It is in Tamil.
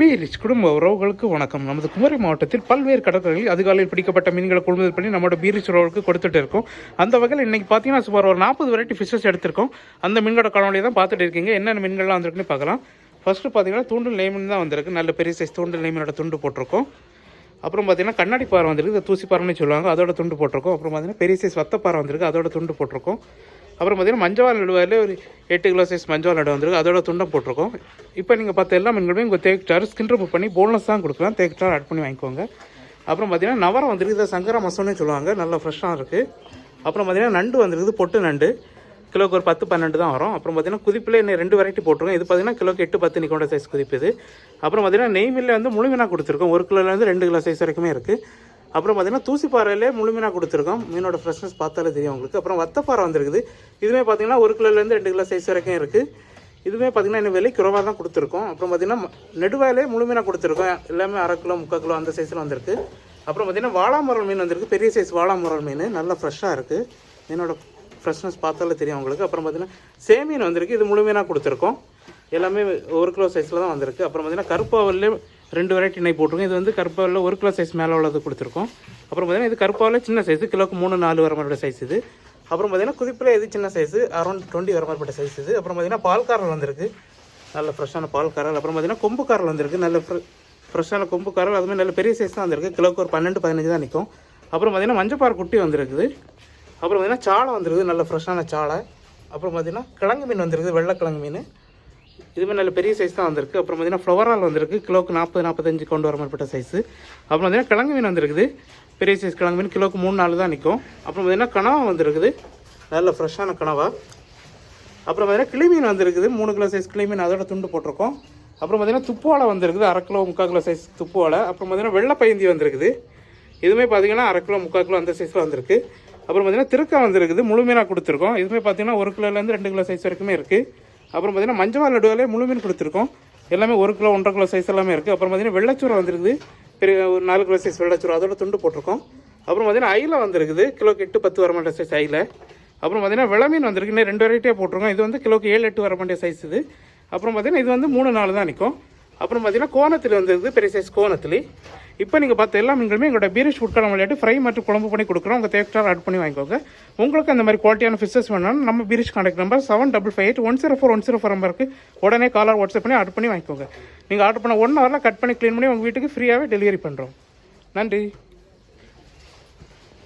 பீரிச் குடும்ப உறவுகளுக்கு வணக்கம். நமது குமரி மாவட்டத்தில் பல்வேறு கடற்கரைகளில் அதிகாலையில் பிடிக்கப்பட்ட மீன்களை கொள்முதல் பண்ணி நம்மளோட பீரிச் உறவுகளுக்கு கொடுத்துட்டு இருக்கோம். அந்த வகையில் இன்னைக்கு பார்த்தீங்கன்னா சுமார் ஒரு நாற்பது வெரைட்டி ஃபிஷஸ் எடுத்திருக்கோம். அந்த மீன்களோட காணொலியை தான் பார்த்துட்டு இருக்கீங்க. என்னென்ன மீன்கள்லாம் வந்திருக்குன்னு பார்க்கலாம். ஃபர்ஸ்ட்டு பார்த்தீங்கன்னா தூண்டில் லேமன் தான் வந்திருக்கு. நல்ல பெரிய சைஸ் தூண்டில் லேமனோட துண்டு போட்டிருக்கோம். அப்புறம் பார்த்தீங்கன்னா கண்ணாடி பாறை வந்திருக்கு. தூசி பாறைன்னு சொல்லுவாங்க. அதோட துண்டு போட்டிருக்கோம். அப்புறம் பார்த்தீங்கன்னா பெரிய சைஸ் வத்தப்பாறை வந்திருக்கு. அதோட துண்டு போட்டிருக்கோம். அப்புறம் பார்த்தீங்கன்னா மஞ்சள் நடுவாரில் ஒரு எட்டு கிலோ சைஸ் மஞ்சள் நடு வந்திருக்கு. அதோட துண்டம் போட்டிருக்கோம். இப்போ நீங்கள் பார்த்த எல்லா மீன்களுமே இங்கே தேக்கிட்டார் ஸ்கின் ரிமூவ் பண்ணி போன்லெஸ் தான் கொடுக்கலாம். தேக்கிட்டார் ஆட் பண்ணி வாங்கிக்கோங்க. அப்புறம் பார்த்தீங்கன்னா நவரம் வந்துருக்கு. இதை சங்கரா மசோன்னு சொல்லுவாங்க. நல்லா ஃப்ரெஷ்ஷாக இருக்குது அப்புறம் பார்த்தீங்கன்னா நண்டு வந்திருக்குது. பொட்டு நண்டு. கிலோக்கு ஒரு பத்து பன்னெண்டு தான் வரும். அப்புறம் பார்த்தீங்கன்னா குதிப்பில் என்ன ரெண்டு வெரைட்டி போட்டிருக்கோம். இது பார்த்தீங்கன்னா கிலோக்கு எட்டு பத்து நிக்கோட சைஸ் குதிப்பு இது. அப்புறம் பார்த்தீங்கன்னா நெய் வந்து முழுமையாக கொடுத்துருக்கோம். ஒரு கிலோலேருந்து ரெண்டு கிலோ சைஸ் வரைக்குமே இருக்குது அப்புறம் பார்த்தீங்கன்னா தூசிப்பாறையிலே முழுமையாக கொடுத்துருக்கோம். மீனோட ஃப்ரெஷ்னஸ் பார்த்தாலே தெரியும் உங்களுக்கு. அப்புறம் வத்தப்பாறை வந்திருக்குது. இதுவுமே பார்த்திங்கன்னா ஒரு கிலோலேருந்து ரெண்டு கிலோ சைஸ் வரைக்கும் இருக்குது இதுவுமே பார்த்திங்கன்னா இன்னும் விலை குறைவாக தான் கொடுத்துருக்கோம். அப்புறம் பார்த்திங்கன்னா நெடுவாயிலே முழுமையாக கொடுத்துருக்கோம். எல்லாமே அரை கிலோ முக்கால் கிலோ அந்த சைஸில் வந்திருக்கு. அப்புறம் பார்த்திங்கன்னா வாழாமரல் மீன் வந்திருக்கு. பெரிய சைஸ் வாழாமரல் மீன். நல்லா ஃப்ரெஷ்ஷாக இருக்குது மீனோட ஃப்ரெஷ்னஸ் பார்த்தாலே தெரியும் உங்களுக்கு. அப்புறம் பார்த்தீங்கன்னா சேமீன் வந்திருக்கு. இது முழுமையாக கொடுத்துருக்கோம். எல்லாமே ஒரு கிலோ சைஸில் தான் வந்திருக்கு. அப்புறம் பார்த்திங்கன்னா கருப்பாவல்லே ரெண்டு வெரைட்டி நெய் போட்டிருக்கோம். இது வந்து கருப்பாவில் ஒரு கிலோ சைஸ் மேலே உள்ளது கொடுத்துருக்கோம். அப்புறம் பார்த்தீங்கன்னா இது கருப்பாவில் சின்ன சைஸ் கிலோக்கு மூணு நாலு வர மாதிரி சைஸ் இது. அப்புறம் பார்த்தீங்கன்னா குதிப்பில் இது சின்ன சைஸு அரௌண்ட் டுவெண்ட்டி வர மாதிரிப்பட்ட சைஸ் இது. அப்புறம் பார்த்தீங்கன்னா பால்காரல் வந்திருக்கு. நல்ல ஃப்ரெஷ்ஷான பால்காரல். அப்புறம் பார்த்தீங்கன்னா கொம்பு காரல் வந்திருக்கு. நல்ல ஃப்ரெஷ்ஷான கொம்பு காரல் அதுமாதிரி நல்ல பெரிய சைஸ் தான் வந்திருக்கு. கிலோக்கு ஒரு பன்னெண்டு பதினஞ்சு தான் நிற்கும் அப்புறம் பார்த்தீங்கன்னா மஞ்சப்பாறை குட்டி வந்திருக்குது. அப்புறம் பார்த்தீங்கன்னா சாலை வந்திருக்குது. நல்ல ஃப்ரெஷ்ஷான சாலை. அப்புறம் பார்த்தீங்கன்னா கிழங்கு மீன் வந்துருது வெள்ளை கிழங்கு மீன். இதுவுமே நல்ல பெரிய சைஸ் தான் வந்திருக்கு. அப்புறம் பார்த்தீங்கன்னா ஃப்ளவரால் வந்திருக்கு. கிலோக்கு நாற்பது நாற்பத்தஞ்சு கொண்டு வர மாதிரிப்பட்ட சைஸு அப்புறம் பார்த்தீங்கன்னா கிழங்கு மீன் வந்திருக்குது. பெரிய சைஸ் கிழங்கு மீன் கிலோக்கு மூணு நாள் தான் நிற்கும் அப்புறம் பார்த்தீங்கன்னா கனவா வந்திருக்குது. நல்ல ஃப்ரெஷ்ஷான கனவா. அப்புறம் பார்த்தீங்கன்னா கிளி மீன் வந்திருக்குது. மூணு கிலோ சைஸ் கிளி மீன் அதோட துண்டு போட்டிருக்கோம். அப்புறம் பார்த்தீங்கன்னா துப்புவாலை வந்திருக்குது. அரை கிலோ முக்கால் கிலோ சைஸ் துப்புவாலை அப்புறம் பார்த்தீங்கன்னா வெள்ளை பயந்தி வந்திருக்குது. இதுவுமே பார்த்தீங்கன்னா அரை கிலோ முக்கால் கிலோ அந்த சைஸில் வந்திருக்கு. அப்புறம் பார்த்தீங்கன்னா திருக்கா வந்திருக்குது. முழுமையாக கொடுத்துருக்கோம். இதுவுமே பார்த்தீங்கன்னா ஒரு கிலோலேருந்து ரெண்டு கிலோ சைஸ் வரைக்குமே இருக்குது அப்புறம் பார்த்தீங்கன்னா மஞ்சவாள் லட்டுவிலே முழு மீன் கொடுத்துருக்கோம். எல்லாமே ஒரு கிலோ ஒன்றரை கிலோ சைஸ் எல்லாமே இருக்குது அப்புறம் பார்த்தீங்கன்னா வெள்ளச்சூரை வந்திருக்குது. பெரிய ஒரு நாலு கிலோ சைஸ் வெள்ளச்சூரை. அதோட துண்டு போட்டிருக்கோம். அப்புறம் பார்த்திங்கன்னா ஐல வந்திருக்குது. கிலோக்கு எட்டு பத்து வர மாட்டேன் சைஸ் ஐல அப்புறம் பார்த்தீங்கன்னா விளமீன் வந்திருக்கு. இன்னும் ரெண்டு வெரைட்டியாக போட்டிருக்கோம். இது வந்து கிலோக்கு ஏழு எட்டு வர வேண்டிய சைஸ் இது. அப்புறம் பார்த்திங்கன்னா இது வந்து மூணு நாலு தான் நிற்கும் அப்புறம் பார்த்தீங்கன்னா கோணத்தில் வந்தது பெரிய சைஸ் கோணத்தில். இப்போ நீங்கள் பார்த்த எல்லா மீன்களுமே எங்களோட பீரிஷ் ஃபுட்காலம் விளையாட்டு ஃப்ரை மற்றும் குழம்பு பண்ணி கொடுக்குறோம். உங்கள் தேவையான ஆட் பண்ணி வாங்கிக்கோங்க. உங்களுக்கு அந்த மாதிரி குவாலிட்டியான ஃபிஷஸ் வேணாலும் நம்ம பீரிஷ் contact number seven double five eight one zero four one zero four நம்பருக்கு உடனே காலர் வாட்ஸ்அப் பண்ணி ஆட் பண்ணி வாங்கிக்கோங்க. நீங்கள் ஆர்டர் பண்ண ஒன் ஹவரில் கட் பண்ணி க்ளீன் பண்ணி உங்கள் வீட்டுக்கு ஃப்ரீயாகவே டெலிவரி பண்ணுறோம் நன்றி.